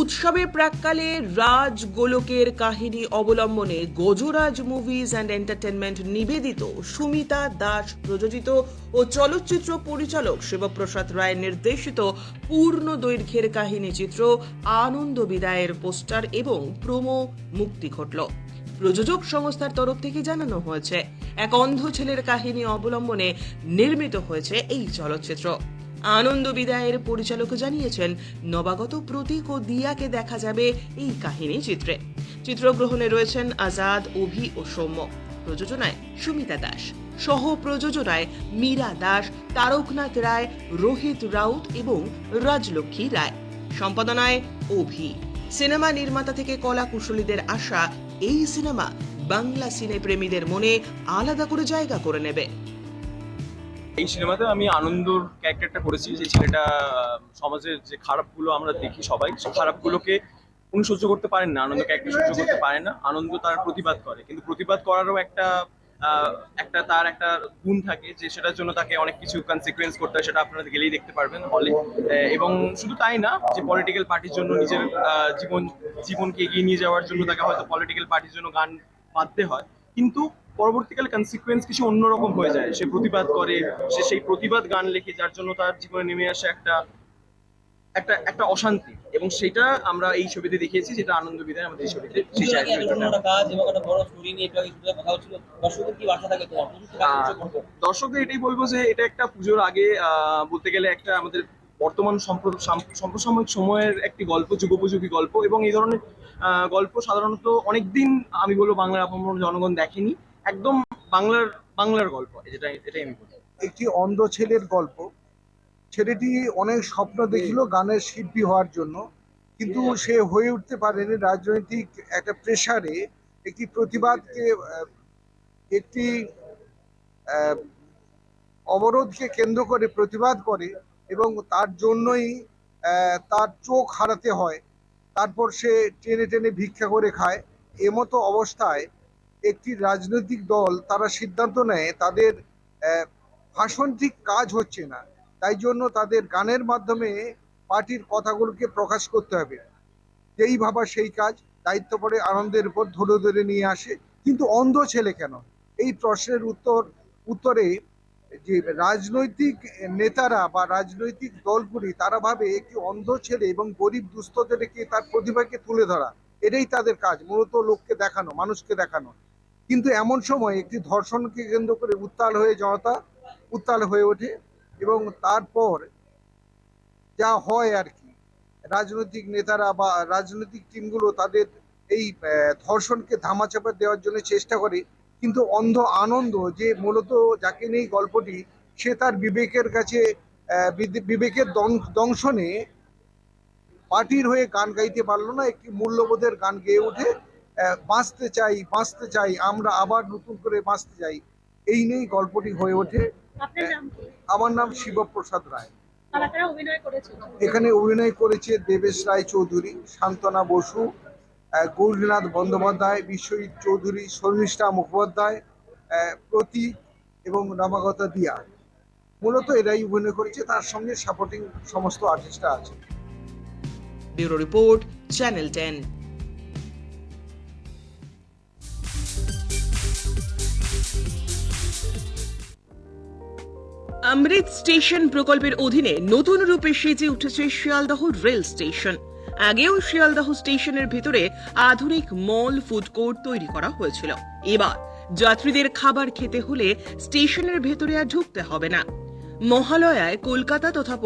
উৎসবে প্রাককালে রাজ গোলকের কাহিনী অবলম্বনে গজরাজ মুভিজ অ্যান্ড এন্টারটেনমেন্ট নিবেদিত সুমিতা দাস প্রযোজিত ও চলচ্চিত্র পরিচালক শিবপ্রসাদ রায়ের নির্দেশিত পূর্ণ দৈর্ঘ্যের কাহিনী চিত্র আনন্দ বিদায়ের পোস্টার এবং প্রোমো মুক্তি ঘটল। প্রযোজক সংস্থার তরফ থেকে জানানো হয়েছে, এক অন্ধ ছেলের কাহিনী অবলম্বনে নির্মিত হয়েছে এই চলচ্চিত্র। আনন্দ বিদায়ের পরিচালক জানিয়েছেন, নবাগত প্রতীক ও দিয়াকে দেখা যাবে এই কাহিনী চিত্রে। চিত্রগ্রহণে রয়েছেন আজাদ, অভি ও সৌম্য। প্রযোজনায় সুমিতা দাস। সহ প্রযোজনায় মীরা দাস, তারকনাথ রায়, রোহিত রাউত এবং রাজলক্ষ্মী রায়। সম্পাদনায় অভি। সিনেমা নির্মাতা থেকে কলা কুশলীদের আশা, এই সিনেমা বাংলা সিনে প্রেমীদের মনে আলাদা করে জায়গা করে নেবে। এই সিনেমাতে আমি আনন্দর ক্যারেক্টারটা করেছি যে ছেলেটা, সমাজের যে খারাপগুলো আমরা দেখি সবাই, সেই খারাপগুলোকে উনি সহ্য করতে পারেন না, আনন্দ ক্যারেক্টার সহ্য করতে পারে না, আনন্দ তার প্রতিবাদ করে। কিন্তু প্রতিবাদ করারও একটা একটা তার একটা গুণ থাকে যে সেটার জন্য তাকে অনেক কিছু কনসিকুয়েন্স করতে হয়, সেটা আপনারা গেলেই দেখতে পারবেন হলে এবং শুধু তাই না, যে পলিটিক্যাল পার্টির জন্য নিজের জীবন, জীবনকে এগিয়ে নিয়ে যাওয়ার জন্য তাকে হয়তো পলিটিক্যাল পার্টির জন্য গান বাঁধতে হয়। কিন্তু পরবর্তীকালে কনসিকুয়েন্স কিছু অন্যরকম হয়ে যায়। সে প্রতিবাদ করে সে সেই প্রতিবাদ গান লেখে যার জন্য তার জীবনে নেমে আসে একটা একটা একটা অশান্তি। এবং সেটা আমরা এই ছবিতে দেখিয়েছি যেটা আনন্দ বিদায় আমাদের এই ছবিতে। দর্শকদের এটাই বলব যে এটা একটা পুজোর আগে আহ, বলতে গেলে একটা আমাদের বর্তমান সমসাময়িক সময়ের একটি গল্প, যুগোপযোগী গল্প এবং এই ধরনের গল্প সাধারণত অনেকদিন আমি বলব বাংলার আপামর জনগণ দেখেনি। একদম বাংলার বাংলার গল্প যেটা এটাই আমি বলব। একটি অন্ধ ছেলের গল্প। ছেলেটি অনেক স্বপ্ন দেখিল গানের শিল্পী হওয়ার জন্য, কিন্তু সে হয়ে উঠতে পারেনি রাজনৈতিক একটা প্রেসারে। একটি প্রতিবাদকে একটি অবরোধকে কেন্দ্র করে প্রতিবাদ করে। এবং তার জন্যই তার চোখ হারাতে হয়। তারপর সে টেনে টেনে ভিক্ষা করে খায়। এমতো অবস্থায় একটি রাজনৈতিক দল তারা সিদ্ধান্ত নেয়, তাদের ভাষণ ঠিক কাজ হচ্ছে না। তাই জন্য তাদের গানের মাধ্যমে পার্টির কথাগুলোকে প্রকাশ করতে হবে। যেই ভাবা সেই কাজ, দায়িত্ব পড়ে আনন্দের উপর ধরে ধরে নিয়ে আসে। কিন্তু অন্ধ ছেলে কেন? এই প্রশ্নের উত্তর, উত্তরে যে রাজনৈতিক নেতারা বা রাজনৈতিক দলগুলি, তারা ভাবে একটি অন্ধ ছেলে এবং গরিব দুস্থদেরকে তার প্রতিভাকে তুলে ধরা। এটাই তাদের কাজ, মূলত লোককে দেখানো, মানুষকে দেখানো। কিন্তু এমন সময় একটি ধর্ষণকে কেন্দ্র করে উত্তাল হয়ে জনতা, উত্তাল হয়ে ওঠে এবং তারপর যা হয় আর কি, রাজনৈতিক নেতারা বা রাজনৈতিক টিমগুলো তাদের এই ধর্ষণকে ধামাচাপা দেওয়ার জন্য চেষ্টা করে। কিন্তু অন্ধ আনন্দ যে মূলত যাকে নেই গল্পটি সে তার বিবেকের কাছে বিবেকের দংশনে পার্টির হয়ে গান গাইতে পারল না একটি মূল্যবোধের গান গেয়ে ওঠে আহ, বাঁচতে চাই বাঁচতে চাই আমরা আবার নতুন করে বাঁচতে চাই। এই নিয়েই গল্পটি হয়ে ওঠে। আমার নাম শিবপ্রসাদ রায়। এখানে অভিনয় করেছে দেবেশ রায় চৌধুরী শান্তনা বসু গৌরীনাথ বন্দ্যোপাধ্যায়, বিশ্বজিৎ চৌধুরী, শর্মিষ্ঠা মুখোপাধ্যায় প্রতীক এবং রামাগতা দিয়া। মূলত এরাই অভিনয় করেছে, তার সঙ্গে সাপোর্টিং সমস্ত আর্টিস্টরা আছে। Bureau report, channel ten. Amrit station প্রকল্পের অধীনে নতুন রূপে সেজে উঠেছে শিয়ালদহ রেল স্টেশন। আগেও শিয়ালদহ স্টেশনের ভিতরে আধুনিক মল ফুড কোর্ট তৈরি করা হয়েছিল। এবার যাত্রীদের খাবার খেতে হলে স্টেশনের ভেতরে আর ঢুকতে হবে না। মহালয়ায় কলকাতা তথা